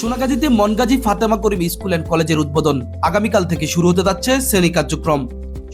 সোনাগাজীতে Mongazi Fatema Karim school and কলেজের উদ্বোধন। আগামীকাল থেকে শুরু হতে যাচ্ছে শ্রেণি কার্যক্রম।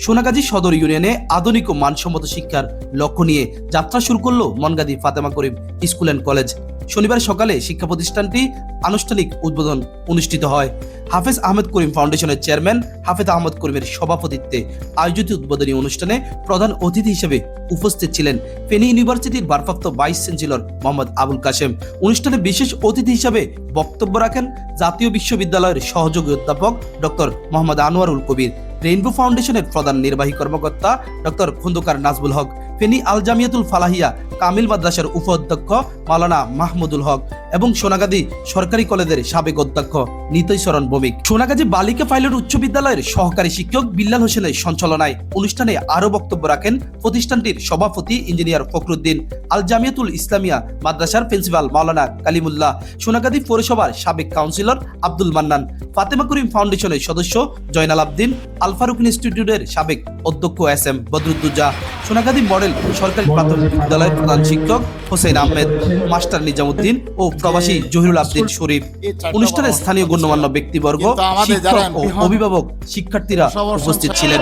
সোনাগাজী সদর ইউনিয়নে আধুনিক ও মানসম্মত শিক্ষার লক্ষ্য নিয়ে যাত্রা শুরু করল Mongazi Fatema Karim school and college. শনিবার সকালে শিক্ষা প্রতিষ্ঠানটি আনুষ্ঠানিক উদ্বোধন অনুষ্ঠিত হয়। হাফেজ আহমেদ করিম ফাউন্ডেশনের চেয়ারম্যান, হাফেজ আহমদ করিমের সভাপতিত্বে আয়োজিত উদ্বোধনী অনুষ্ঠানে প্রধান অতিথি হিসেবে উপস্থিত ছিলেন ফেনী ইউনিভার্সিটির ভারপ্রাপ্ত ভাইস চ্যান্সেলর মোহাম্মদ আবুল কাশেম। অনুষ্ঠানে বিশেষ অতিথি হিসেবে বক্তব্য রাখেন জাতীয় বিশ্ববিদ্যালয়ের সহযোগী অধ্যাপক ডক্টর মোহাম্মদ আনোয়ারুল কবির, রেইনবো ফাউন্ডেশনের প্রধান নির্বাহী কর্মকর্তা ডক্টর খন্দকার নাজবুল হক ফেনী আল জামিয়াতুল ফালাহিয়া কামিল মাদ্রাসার উপ অধ্যক্ষ মাওলানা মাহমুদুল হক। এবং সোনাগাজী সরকারি কলেজের সাবেক অধ্যক্ষ নিতই চরণ ভৌমিক। সোনাগাজী বালিকা পাইলট উচ্চ বিদ্যালয়ের সহকারী শিক্ষক বিল্লাল হোসেনের সঞ্চালনায় অনুষ্ঠানে আরও বক্তব্য রাখেন প্রতিষ্ঠানটির সভাপতি ইঞ্জিনিয়ার ফখরুদ্দিন আল জামিয়াতুল ইসলামিয়া মাদ্রাসার প্রিন্সিপাল মাওলানা কালিমুল্লাহ, সোনাগাজী পৌরসভার সাবেক কাউন্সিলর আব্দুল মান্নান, ফাতেমা করিম ফাউন্ডেশনের সদস্য জয়নাল আবদিন আল ফারুক ইনস্টিটিউটের সাবেক অধ্যক্ষ S M Badruddoza, Sonagazi model সরকারি প্রাথমিক বিদ্যালয়ের প্রধান শিক্ষক হোসেন আহমেদ, মাস্টার নিজামুদ্দিন ও প্রবাসী জহিরুল আবদিন শরীফ। অনুষ্ঠানে স্থানীয় গণ্যমান্য ব্যক্তিবর্গ শিক্ষক ও অভিভাবক শিক্ষার্থীরা উপস্থিত ছিলেন।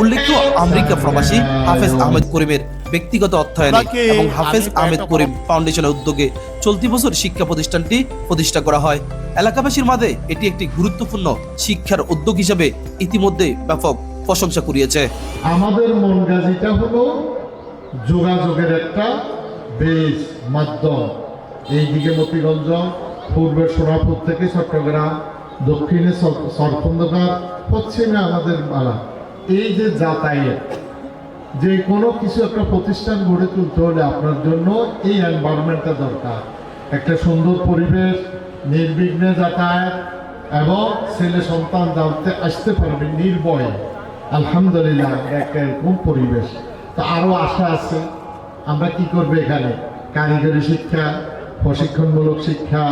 উল্লেখ্য আমেরিকা প্রবাসী হাফেজ আহমেদ করিমের ব্যক্তিগত অর্থায়নে এবং হাফেজ আহমেদ করিম ফাউন্ডেশনের উদ্যোগে চলতি বছর শিক্ষা প্রতিষ্ঠানটি প্রতিষ্ঠা করা হয়। এলাকাবাসীর মাঝে এটি একটি গুরুত্বপূর্ণ শিক্ষার উদ্যোগ হিসেবে ইতিমধ্যে ব্যাপক প্রশংসা কুড়িয়েছে। আমাদের মনগাজিটা হলো যোগাযোগের একটা বেশ মাধ্যম। এইদিকে মতিগঞ্জ পূর্বে সোনাপুর থেকে চট্টগ্রাম, দক্ষিণে সর- সরফন্দকার পশ্চিমে আমাদের মালা। এই যে যাতায়াত, যে কোনো কিছু একটা প্রতিষ্ঠান গড়ে তুলতে হলে আপনার জন্য এই এনভায়রনমেন্টটা দরকার। একটা সুন্দর পরিবেশ, নির্বিঘ্নে যাতায়াত এবং ছেলে সন্তান জানতে আসতে পারবে নির্ভয়ে। আলহামদুলিল্লাহ একটা এরকম পরিবেশ। তা আরও আশা আছে, আমরা কি করব এখানে? কারিগরি শিক্ষা প্রশিক্ষণমূলক শিক্ষা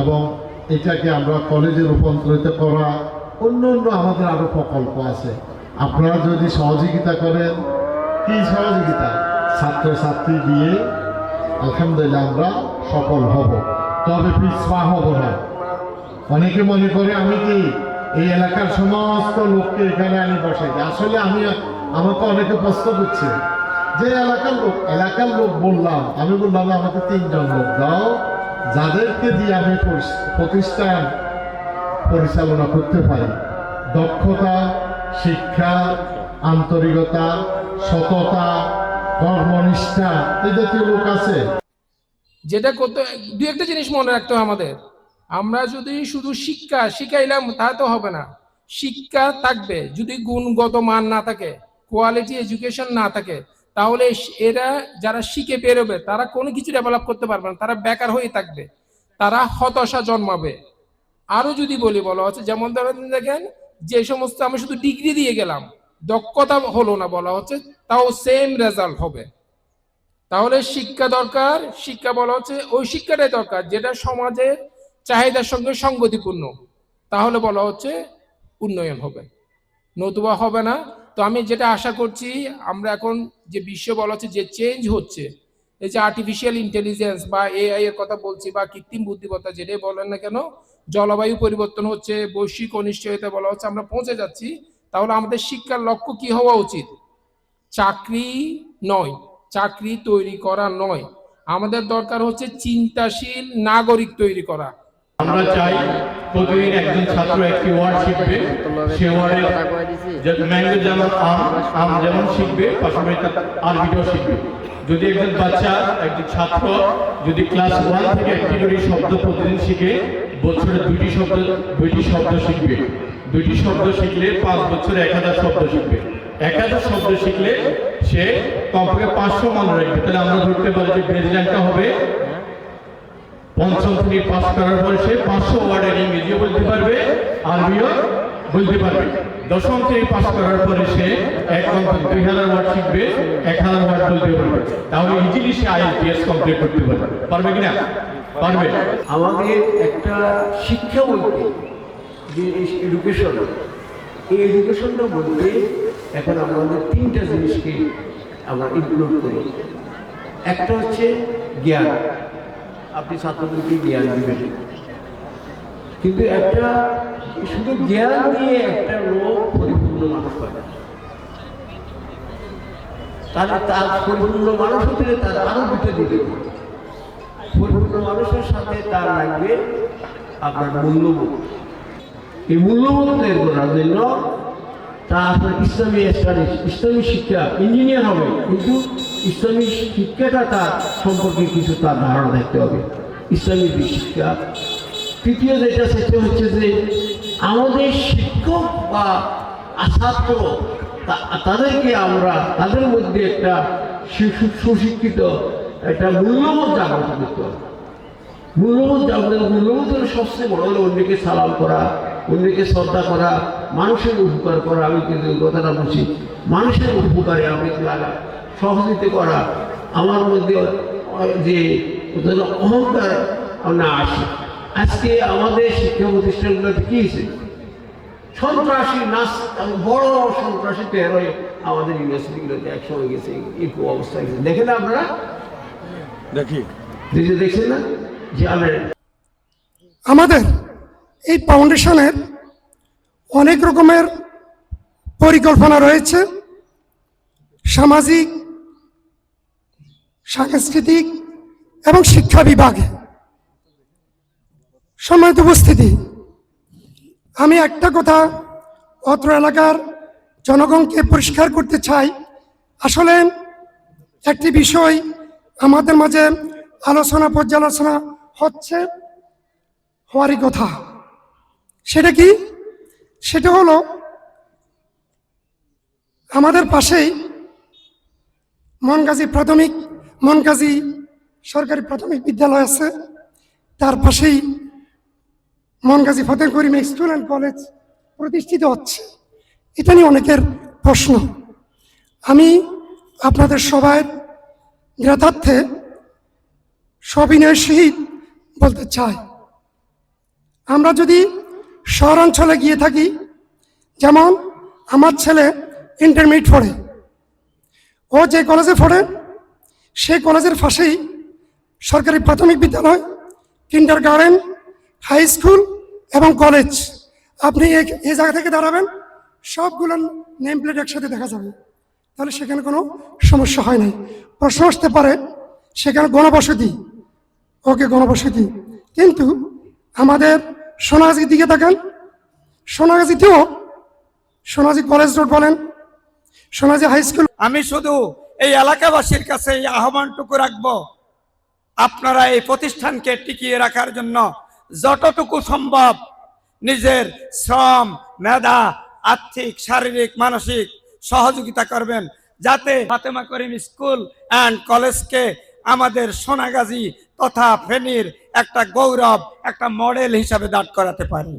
এবং এটাকে আমরা কলেজে রূপান্তরিত করা অন্য অন্য আমাদের আরও প্রকল্প আছে। আপনারা যদি সহযোগিতা করেন, কি সহযোগিতা? ছাত্রছাত্রী দিয়ে আলহামদুলিল্লাহ আমরা সফল হব। তবে পিছপা হব না। অনেকে মনে করে আমি কি এই এলাকার সমস্ত লোককে এখানে আমি বসাই? আসলে আমি, আমাকে অনেকে প্রশ্ন করছে। যে এলাকার লোক এলাকার লোক বললাম, আমি বললাম, আমাকে তিনজন লোক দাও, যাদেরকে দিয়ে আমি প্রতিষ্ঠান পরিচালনা করতে পারি। দক্ষতা, শিক্ষা, আন্তরিকতা, সততা, কর্মনিষ্ঠা এই জাতীয় লোক আছে। যেটা করতে, দু একটা জিনিস মনে রাখতে হবে আমাদের। আমরা যদি শুধু শিক্ষা শিখাইলাম, তা তো হবে না। শিক্ষা থাকবে, যদি গুণগত মান না থাকে কোয়ালিটি এডুকেশন না থাকে তাহলে এরা যারা শিখে বেরোবে, তারা কোনো কিছু ডেভেলপ করতে পারবে না, তারা বেকার হয়ে থাকবে। তারা হতাশা জন্মাবে। আরও যদি বলি, বলা হচ্ছে, যেমন ধরেন দেখেন, যে সমস্ত আমি শুধু ডিগ্রি দিয়ে গেলাম, দক্ষতা হলো না, বলা হচ্ছে, তাও সেম রেজাল্ট হবে। তাহলে শিক্ষা দরকার, শিক্ষা বলা হচ্ছে, ওই শিক্ষাটাই দরকার, যেটা সমাজের চাহিদার সঙ্গে সঙ্গতিপূর্ণ। তাহলে বলা হচ্ছে, উন্নয়ন হবে। নতুবা হবে না তো আমি যেটা আশা করছি, আমরা এখন যে বিশ্ব বলা হচ্ছে, যে চেঞ্জ হচ্ছে, এই যে আর্টিফিশিয়াল ইন্টেলিজেন্স বা এআই এর কথা বলছি বা কৃত্রিম বুদ্ধিমত্তা যেটাই বলেন না কেন, জলবায়ু পরিবর্তন হচ্ছে, বৈশ্বিক অনিশ্চয়তা বলা হচ্ছে, আমরা পৌঁছে যাচ্ছি, তাহলে আমাদের শিক্ষার লক্ষ্য কি হওয়া উচিত? চাকরি নয়, চাকরি তৈরি করা নয়, আমাদের দরকার হচ্ছে চিন্তাশীল নাগরিক তৈরি করা। আমরা চাই প্রতিদিন একজন ছাত্র একটি ওয়ার্ড শিখবে। সে ওয়ার্ডের ম্যাঙ্গো যেমন আম আম যেমন শিখবে, পাশাপাশি আরবিটাও শিখবে। যদি একজন বাচ্চা, একজন ছাত্র যদি ক্লাস ওয়ান থেকে একটি করে শব্দ প্রতিদিন শিখে, বছরে দুইটি শব্দ দুইটি শব্দ শিখবে। দুইটি শব্দ শিখলে পাঁচ বছরে এক হাজার শব্দ শিখবে। এক হাজার শব্দ শিখলে সে কমপক্ষে পাঁচশো মনে রাখবে। তাহলে আমরা ধরতে পারি যে প্রেসিডেন্টটা হবে পঞ্চম শ্রেণি পাস করার পরে সে পাঁচশো ওয়ার্ডের ইংরেজিও বলতে পারবে, আরবিও বলতে পারবে। দশম শ্রেণি পাস করার পরে সে এক দুই হাজার ওয়ার্ড শিখবে, এক হাজার ওয়ার্ড বলতে পারবে। তাহলে ইজিলি সে আইএলটিএস কমপ্লিট করতে পারবে। পারবে কিনা পারবে। আমাদের একটা শিক্ষা বলতে, যে এডুকেশন এই এডুকেশনটা বলতে এখন আমাদের তিনটা জিনিসকে আমরা ইনক্লুড করি। একটা হচ্ছে জ্ঞান। আপনি ছাত্রদেরকে জ্ঞান দিবেন। কিন্তু একটা শুধু জ্ঞান দিয়ে একটা লোক পরিপূর্ণ মানুষ হয় তাহলে তার পরিপূর্ণ মানুষ হতে তার আরও দুটো দিকে পরিপূর্ণ মানুষের সাথে তার লাগবে আপনার মূল্যবোধ। এই মূল্যবোধ তৈরি করার জন্য তা আপনার ইসলামী স্টাডিজ, ইসলামী শিক্ষা, ইঞ্জিনিয়ার হবে। কিন্তু ইসলামী শিক্ষাটা তার সম্পর্কে কিছু তার ধারণা থাকতে হবে। ইসলামী শিক্ষা। তৃতীয় যেটা, সেটা হচ্ছে যে আমাদের শিক্ষক বা ছাত্র তাদেরকে আমরা, তাদের মধ্যে একটা সুশিক্ষিত একটা মূল্যবোধ জাগ্রত করতে হবে। মূল্যবোধ জাগ্রত, মূল্যবোধ সবচেয়ে বড় হলো অন্যকে সালাম করা, অন্যকে শ্রদ্ধা করা, মানুষের উপকার করা, আমি কিন্তু কথাটা বলছি, মানুষের উপকারে আমি লাগা। সহযোগিতা করা আমার মধ্যে যে অহংকার না আসে। আজকে আমাদের শিক্ষা প্রতিষ্ঠানগুলোতে কী হয়েছে? সন্ত্রাসী নাচ বড় সন্ত্রাসী তৈরি আমাদের ইউনিভার্সিটিগুলোতে একসময় গেছে এরকম অবস্থা গেছে দেখেন না আপনারা? দেখি। দেখে দেখছেন না? যে আমাদের এই ফাউন্ডেশনের অনেক রকমের পরিকল্পনা রয়েছে। সামাজিক সাংস্কৃতিক এবং শিক্ষা বিভাগে সম্মানিত উপস্থিতি, আমি একটা কথা অত্র এলাকার জনগণকে পরিষ্কার করতে চাই। আসলে একটি বিষয় আমাদের মাঝে আলোচনা, পর্যালোচনা হচ্ছে, হওয়ারই কথা। সেটা কি? সেটা হলো, আমাদের পাশেই মনগাজী প্রাথমিক মনগাজী সরকারি প্রাথমিক বিদ্যালয় আছে। তার পাশেই মনগাজী ফতেহ করিম অ্যান্ড কলেজ প্রতিষ্ঠিত হচ্ছে। এটা নিয়ে অনেকের প্রশ্ন। আমি আপনাদের সবাই জ্ঞাতার্থে সবিনয়ের সহিত বলতে চাই। আমরা যদি শহরাঞ্চলে গিয়ে থাকি, যেমন আমার ছেলে ইন্টারমিডিয়েট পড়ে, ও যে কলেজে পড়ে সেই কলেজের পাশেই সরকারি প্রাথমিক বিদ্যালয় কিন্ডার গার্ডেন হাই স্কুল এবং কলেজ আপনি এই জায়গা থেকে দাঁড়াবেন সবগুলো নেম প্লেট একসাথে দেখা যাবে। তাহলে সেখানে কোনো সমস্যা হয় নাই। প্রশ্ন আসতে পারে, সেখানে গণবসতি। ওকে, গণবসতি। কিন্তু আমাদের সোনাগাছির দিকে তাকান। সোনাগাছিতেও সোনাগাছি কলেজ রোড বলেন সোনাজি হাই স্কুল আমি শুধু এই এলাকাবাসীর কাছে এই আহ্বানটুকু রাখব। আপনারা এই প্রতিষ্ঠানকে টিকিয়ে রাখার জন্য যতটুকু সম্ভব নিজের শ্রম, মেধা, আর্থিক, শারীরিক, মানসিক সহযোগিতা করবেন, যাতে ফাতেমা করিম স্কুল অ্যান্ড কলেজকে আমাদের সোনাগাজী তথা ফেনীর একটা গৌরব, একটা মডেল হিসাবে দাঁড় করাতে পারি।